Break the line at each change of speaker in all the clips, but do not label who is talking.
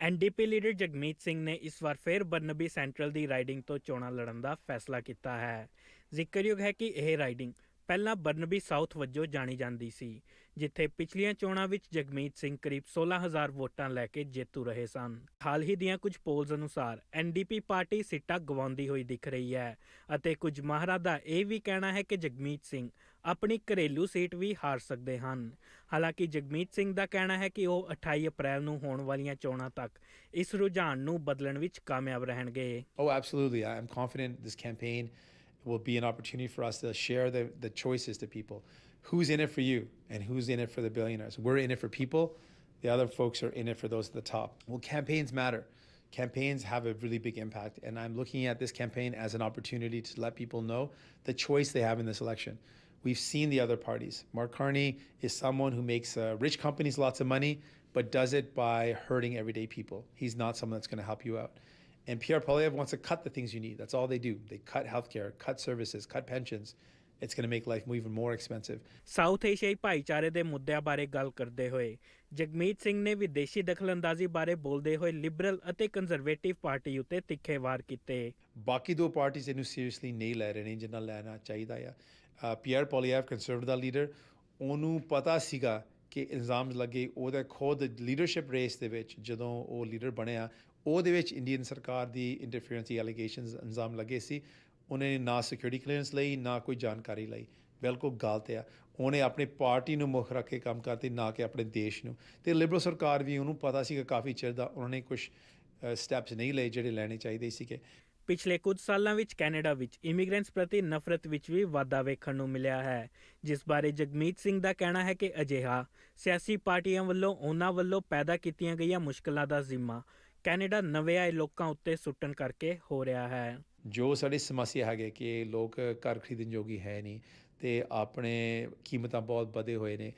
NDP leader Jagmeet Singh ਨੇ ਇਸ ਵਾਰ ਫਿਰ ਬਰਨਬੀ ਸੈਂਟਰਲ ਦੀ ਰਾਈਡਿੰਗ ਤੋਂ ਚੋਣਾਂ ਲੜਨ ਦਾ ਫੈਸਲਾ ਕੀਤਾ ਹੈ। ਜ਼ਿਕਰਯੋਗ ਹੈ ਕਿ ਇਹ ਰਾਈਡਿੰਗ ਪਹਿਲਾਂ ਬਰਨਬੀ ਸਾਊਥ ਵਜੋਂ ਜਾਣੀ ਜਾਂਦੀ ਸੀ, ਜਿੱਥੇ ਪਿਛਲੀਆਂ ਚੋਣਾਂ ਵਿੱਚ ਜਗਮੀਤ ਸਿੰਘ ਕਰੀਬ 16000 ਵੋਟਾਂ ਲੈ ਕੇ ਜੇਤੂ ਰਹੇ ਸਨ। ਹਾਲ ਹੀ ਦੀਆਂ ਕੁਝ ਪੋਲਸ ਅਨੁਸਾਰ ਐਨਡੀਪੀ ਪਾਰਟੀ ਸੀਟਾਂ ਗਵਾਉਂਦੀ ਹੋਈ ਦਿਖ ਰਹੀ ਹੈ ਅਤੇ ਕੁਝ ਮਾਹਰਾਂ ਦਾ ਇਹ ਵੀ ਕਹਿਣਾ ਹੈ ਕਿ ਜਗਮੀਤ ਸਿੰਘ ਆਪਣੀ ਘਰੇਲੂ ਸੀਟ ਵੀ ਹਾਰ ਸਕਦੇ ਹਨ ਹਾਲਾਂਕਿ ਜਗਮੀਤ ਸਿੰਘ ਦਾ ਕਹਿਣਾ ਹੈ ਕਿ ਉਹ 28 ਅਪ੍ਰੈਲ ਨੂੰ ਹੋਣ ਵਾਲੀਆਂ ਚੋਣਾਂ ਤੱਕ ਇਸ ਰੁਝਾਨ ਨੂੰ ਬਦਲਣ ਵਿੱਚ ਕਾਮਯਾਬ ਰਹਿਣਗੇ
Oh, absolutely. I'm confident this campaign will be an opportunity for us to share the, the choices to people. Who's in it for you and who's in it for the billionaires? We're in it for people. The other folks are in it for those at the top. Well, campaigns matter. Campaigns have a really big impact. And I'm looking at this campaign as an opportunity to let people know the choice they have in this election. We've seen the other parties. Mark Carney is someone who makes uh, rich companies lots of money, but does it by hurting everyday people. He's not someone that's going to help you out. And Pierre Polyev wants to cut the things you need. That's all they do. They cut healthcare, cut services, cut pensions. It's going to make life even more expensive.
South ਏਸ਼ੀਆਈ ਭਾਈਚਾਰੇ ਦੇ ਮੁੱਦਿਆਂ ਬਾਰੇ ਗੱਲ ਕਰਦੇ ਹੋਏ ਜਗਮੀਤ ਸਿੰਘ ਨੇ ਵਿਦੇਸ਼ੀ ਦਖਲਅੰਦਾਜ਼ੀ ਬਾਰੇ ਬੋਲਦੇ ਹੋਏ ਲਿਬਰਲ ਅਤੇ ਕੰਜ਼ਰਵੇਟਿਵ ਪਾਰਟੀ ਉੱਤੇ ਤਿੱਖੇ ਵਾਰ ਕੀਤੇ
ਬਾਕੀ ਦੋ ਪਾਰਟੀਆਂ ਇਹਨੂੰ ਸੀਰੀਅਸਲੀ ਨਹੀਂ ਲੈ ਰਹੇ ਨੇ ਜਿੰਨਾ ਲੈਣਾ ਚਾਹੀਦਾ ਆ ਅ, ਪੀਅਰ ਪੋਲੀਐਵ ਕੰਸਰਵੇਟਿਵ ਦਾ ਲੀਡਰ ਉਹਨੂੰ ਪਤਾ ਸੀਗਾ ਕਿ ਇਲਜ਼ਾਮ ਲੱਗੇ ਉਹਦਾ ਖੁਦ ਲੀਡਰਸ਼ਿਪ ਰੇਸ ਦੇ ਵਿੱਚ ਜਦੋਂ ਉਹ ਲੀਡਰ ਬਣਿਆ, ਉਹਦੇ ਵਿੱਚ ਇੰਡੀਅਨ ਸਰਕਾਰ ਦੀ ਇੰਟਰਫੀਰੈਂਸ ਦੀ ਐਲੀਗੇਸ਼ਨਸ ਇਲਜ਼ਾਮ ਲੱਗੇ ਸੀ। ਉਹਨੇ ਨਾ ਸਿਕਿਉਰਿਟੀ ਕਲੀਅਰੈਂਸ ਲਈ, ਨਾ ਕੋਈ ਜਾਣਕਾਰੀ ਲਈ। ਬਿਲਕੁਲ ਗਲਤ ਆ। ਉਹਨੇ ਆਪਣੀ ਪਾਰਟੀ ਨੂੰ ਮੁੱਖ ਰੱਖ ਕੇ ਕੰਮ ਕਰਤੀ ਨਾ ਕਿ ਆਪਣੇ ਦੇਸ਼ ਨੂੰ। ਤੇ ਲਿਬਰਲ ਸਰਕਾਰ ਵੀ ਉਹਨੂੰ ਪਤਾ ਸੀਗਾ ਕਾਫੀ ਚਿਰ ਦਾ, ਉਹਨਾਂ ਨੇ ਕੁਝ ਸਟੈਪਸ ਨਹੀਂ ਲਏ ਜਿਹੜੇ ਲੈਣੇ ਚਾਹੀਦੇ ਸੀਗੇ।
ਪਿਛਲੇ ਕੁਝ ਸਾਲਾਂ ਵਿੱਚ ਕੈਨੇਡਾ ਵਿੱਚ ਇਮੀਗ੍ਰੈਂਟਸ ਪ੍ਰਤੀ ਨਫ਼ਰਤ ਵਿੱਚ ਵੀ ਵਾਧਾ ਵੇਖਣ ਨੂੰ ਮਿਲਿਆ ਹੈ, ਜਿਸ ਬਾਰੇ ਜਗਮੀਤ ਸਿੰਘ ਦਾ ਕਹਿਣਾ ਹੈ ਕਿ ਅਜਿਹਾ ਸਿਆਸੀ ਪਾਰਟੀਆਂ ਵੱਲੋਂ ਉਹਨਾਂ ਵੱਲੋਂ ਪੈਦਾ ਕੀਤੀਆਂ ਗਈਆਂ ਮੁਸ਼ਕਲਾਂ ਦਾ ਜ਼ਿੰਮਾ ਕੈਨੇਡਾ ਨਵੇਂ ਆਏ ਲੋਕਾਂ ਉੱਤੇ ਸੁੱਟਣ ਕਰਕੇ ਹੋ ਰਿਹਾ ਹੈ।
ਜੋ ਸਾਡੀ ਸਮੱਸਿਆ ਹੈਗੇ ਕਿ ਲੋਕ ਘਰ ਖਰੀਦਣ ਜੋਗੀ ਹੈ ਨਹੀਂ ਤੇ ਆਪਣੇ ਕੀਮਤਾਂ ਬਹੁਤ ਵਧੇ ਹੋਏ ਨੇ,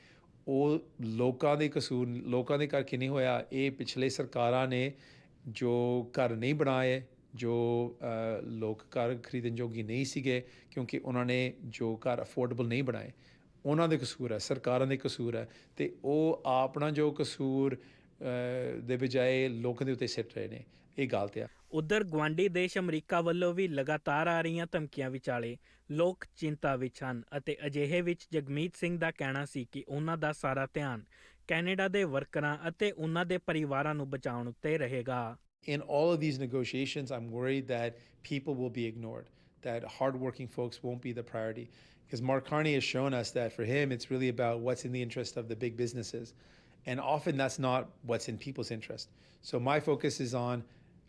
ਉਹ ਲੋਕਾਂ ਦੇ ਕਸੂਰ, ਲੋਕਾਂ ਦੇ ਕਰਕੇ ਨਹੀਂ ਹੋਇਆ, ਇਹ ਪਿਛਲੇ ਸਰਕਾਰਾਂ ਨੇ ਜੋ ਘਰ ਨਹੀਂ ਬਣਾਏ ਜੋ ਲੋਕ ਘਰ ਖਰੀਦਣ ਜੋਗੀ ਨਹੀਂ ਸੀਗੇ ਕਿਉਂਕਿ ਉਹਨਾਂ ਨੇ ਜੋ ਘਰ ਅਫੋਰਡੇਬਲ ਨਹੀਂ ਬਣਾਏ, ਉਹਨਾਂ ਦੇ ਕਸੂਰ ਹੈ, ਸਰਕਾਰਾਂ ਦੇ ਕਸੂਰ ਹੈ ਤੇ ਉਹ ਆਪਣਾ ਜੋ ਕਸੂਰ ਦੇ ਬਜਾਏ ਲੋਕਾਂ ਦੇ ਉੱਤੇ ਸਿੱਟ ਰਹੇ ਨੇ, ਇਹ ਗਲਤ ਆ।
ਉਧਰ ਗਵਾਂਡੀ ਦੇਸ਼ ਅਮਰੀਕਾ ਵੱਲੋਂ ਵੀ ਲਗਾਤਾਰ ਆ ਰਹੀਆਂ ਧਮਕੀਆਂ ਵਿਚਾਲੇ ਲੋਕ ਚਿੰਤਾ ਵਿੱਚ ਹਨ ਅਤੇ ਅਜਿਹੇ ਵਿੱਚ ਜਗਮੀਤ ਸਿੰਘ ਦਾ ਕਹਿਣਾ ਸੀ ਕਿ ਉਹਨਾਂ ਦਾ ਸਾਰਾ ਧਿਆਨ ਕੈਨੇਡਾ ਦੇ ਵਰਕਰਾਂ ਅਤੇ ਉਹਨਾਂ ਦੇ ਪਰਿਵਾਰਾਂ ਨੂੰ ਬਚਾਉਣ ਉੱਤੇ ਰਹੇਗਾ।
in all of these negotiations, I'm worried that people will be ignored, that hardworking folks won't be the priority. Because Mark Carney has shown us that for him, it's really about what's in the interest of the big businesses. And often that's not what's in people's interest. So my focus is on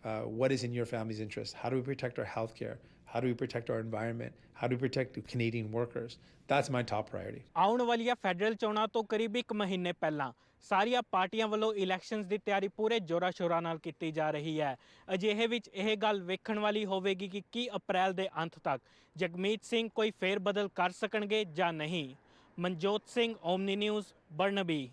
uh, what is in your family's interest. How do we protect our healthcare? How do we protect our environment? How do we protect Canadian workers? That's my top priority.
ਆਉਣ ਵਾਲੀਆਂ federal ਚੋਣਾਂ ਤੋਂ ਕਰੀਬ ਇੱਕ ਮਹੀਨੇ ਪਹਿਲਾਂ ਸਾਰੀਆਂ ਪਾਰਟੀਆਂ ਵੱਲੋਂ ਇਲੈਕਸ਼ਨਸ ਦੀ ਤਿਆਰੀ ਪੂਰੇ ਜੋਰਾਂ ਸ਼ੋਰਾਂ ਨਾਲ ਕੀਤੀ ਜਾ ਰਹੀ ਹੈ। ਅਜਿਹੇ ਵਿੱਚ ਇਹ ਗੱਲ ਵੇਖਣ ਵਾਲੀ ਹੋਵੇਗੀ ਕਿ ਕੀ ਅਪ੍ਰੈਲ ਦੇ ਅੰਤ ਤੱਕ ਜਗਮੀਤ ਸਿੰਘ ਕੋਈ ਫੇਰ ਬਦਲ ਕਰ ਸਕਣਗੇ ਜਾਂ ਨਹੀਂ। Manjot Singh, Omni News, Burnaby.